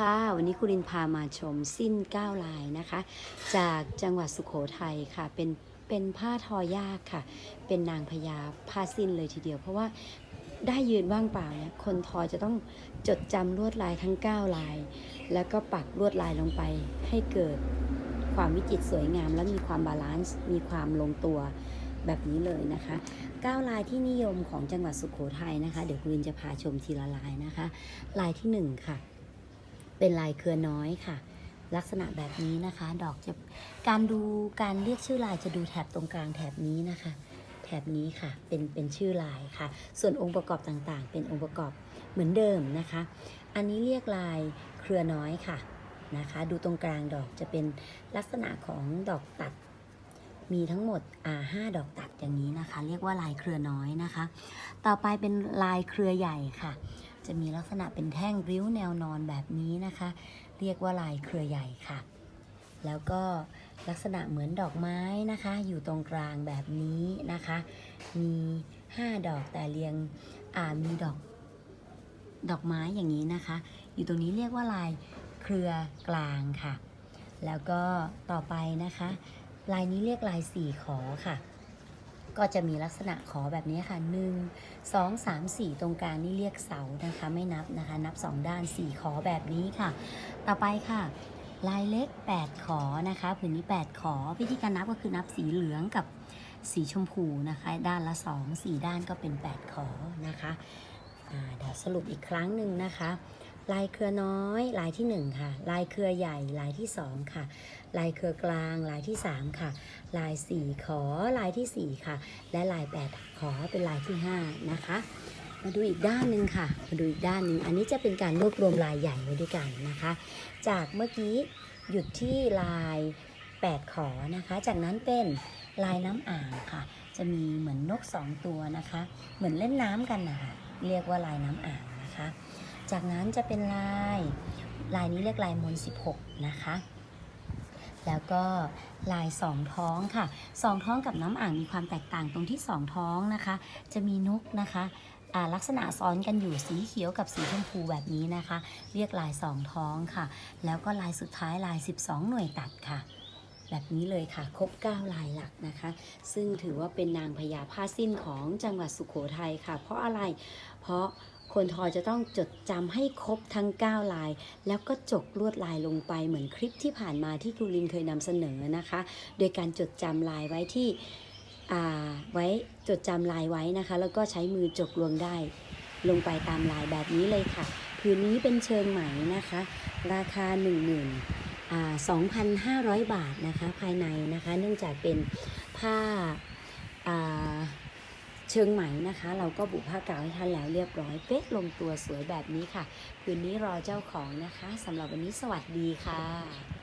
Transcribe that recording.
ค่ะวันนี้คุณรินพามาชมสิ้นเก้าลายนะคะ จากจังหวัดสุขโขทัยค่ะ เป็นเป็นผ้าทอยากค่ะ เป็นนางพญาผ้าสิ้นเลยทีเดียว เพราะว่าได้ยืนว่างเปล่าเนี่ยคนทอจะต้องจดจำลวดลายทั้ง 9 ลาย แล้วก็ปักลวดลายลงไป ให้เกิดความวิจิตรสวยงาม และมีความบาลานซ์มีความลงตัวแบบนี้เลยนะคะ9ลายที่นิยมของจังหวัดสุขโขทัยนะคะ เดี๋ยวคุณรินจะพาชมทีละลายนะคะ ลายที่หนึ่งค่ะ เป็นลายเครือน้อยค่ะ ลักษณะแบบนี้นะคะ ดอกจะการดูการเรียกชื่อลายจะดูแถบตรงกลางแถบนี้นะคะ แถบนี้ค่ะเป็นเป็นชื่อลายค่ะ ส่วนองค์ประกอบต่างๆ เป็นองค์ประกอบเหมือนเดิมนะคะ อันนี้เรียกลายเครือน้อยค่ะนะคะ ดูตรงกลางดอกจะเป็นลักษณะของดอกตัดมีทั้งหมดอ่าห้าดอกตัดอย่างนี้นะคะ เรียกว่าลายเครือน้อยนะคะ ต่อไปเป็นลายเครือใหญ่ค่ะ จะมีลักษณะเป็นแท่งริ้วแนวนอนแบบนี้นะคะ เรียกว่าลายเครือใหญ่ค่ะ แล้วก็ลักษณะเหมือนดอกไม้นะคะ อยู่ตรงกลางแบบนี้นะคะ มี 5 ดอกแต่เรียงอ่ามีดอกดอกไม้อย่างนี้นะคะ อยู่ตรงนี้เรียกว่าลายเครือกลางค่ะ แล้วก็ต่อไปนะคะ ลายนี้เรียกลายสี่ขอค่ะ ก็จะมีลักษณะขอแบบนี้ค่ะ 1 2 3 4 ตรงกลางนี่เรียกเสานะคะ ไม่นับนะคะ นับ 2 ด้าน 4 ขอแบบนี้ค่ะ ต่อไปค่ะลายเล็ก 8 ขอนะคะผืนนี้ 8 ขอวิธีการนับก็คือนับสีเหลืองกับสีชมพูนะคะ ด้านละ 2 4 ด้านก็เป็น 8 ขอนะคะเดี๋ยวสรุปอีกครั้งหนึ่งนะคะ ลายเครือน้อยลายที่ 1 ค่ะ ลายเครือใหญ่ลายที่ 2 ค่ะ ลายเครือกลางลายที่ 3 ค่ะ ลาย4ขอลายทีสี่ 4 ค่ะ และลาย8ขอเป็นลายที่ 5 นะคะ มาดูอีกด้านหนึ่งค่ะ มาดูอีกด้านหนึ่งอันนี้จะเป็นการรวบรวมลายใหญ่ไว้ด้วยกันนะคะ จากเมื่อกี้หยุดที่ลาย8ขอนะคะ จากนั้นเป็นลายน้ำอ่างค่ะ จะมีเหมือนนก 2 ตัวนะคะ เหมือนเล่นน้ำกันนะคะเรียกว่าลายน้ำอ่างนะคะ จากนั้นจะเป็นลาย ลายนี้เรียกลายมน16 นะคะ แล้วก็ลายสองท้องค่ะสองท้องกับน้ำอ่างมีความแตกต่างตรงที่สองท้องนะคะ จะมีนกนะคะลักษณะซ้อนกันอยู่สีเขียวกับสีชมพูแบบนี้นะคะ เรียกลายสองท้องค่ะ แล้วก็ลายสุดท้ายลาย 12 หน่วยตัดค่ะ แบบนี้เลยค่ะ ครบ 9 ลายหลักนะคะ ซึ่งถือว่าเป็นนางพญาผ้าสิ้นของจังหวัดสุขโขทัยค่ะ เพราะอะไรเพราะ คนทอจะต้องจดจำให้ครบทั้ง 9 ลาย แล้วก็จกลวดลายลงไปเหมือนคลิปที่ผ่านมาที่ครูลินเคยนำเสนอนะคะ โดยการจดจำลายไว้ที่อ่าไว้จดจำลายไว้นะคะ แล้วก็ใช้มือจกลวงได้ ลงไปตามลายแบบนี้เลยค่ะผืนนี้เป็นเชิงไหมนะคะ ราคา 1 0 0 0 0อ่า2,500 บาทนะคะภายในนะคะ เนื่องจากเป็นผ้าอ่า เชิงไหมนะคะ เราก็บุผ้ากาวให้ท่านแล้วเรียบร้อยเป๊ะลงตัวสวยแบบนี้ค่ะ คืนนี้รอเจ้าของนะคะสำหรับวันนี้สวัสดีค่ะ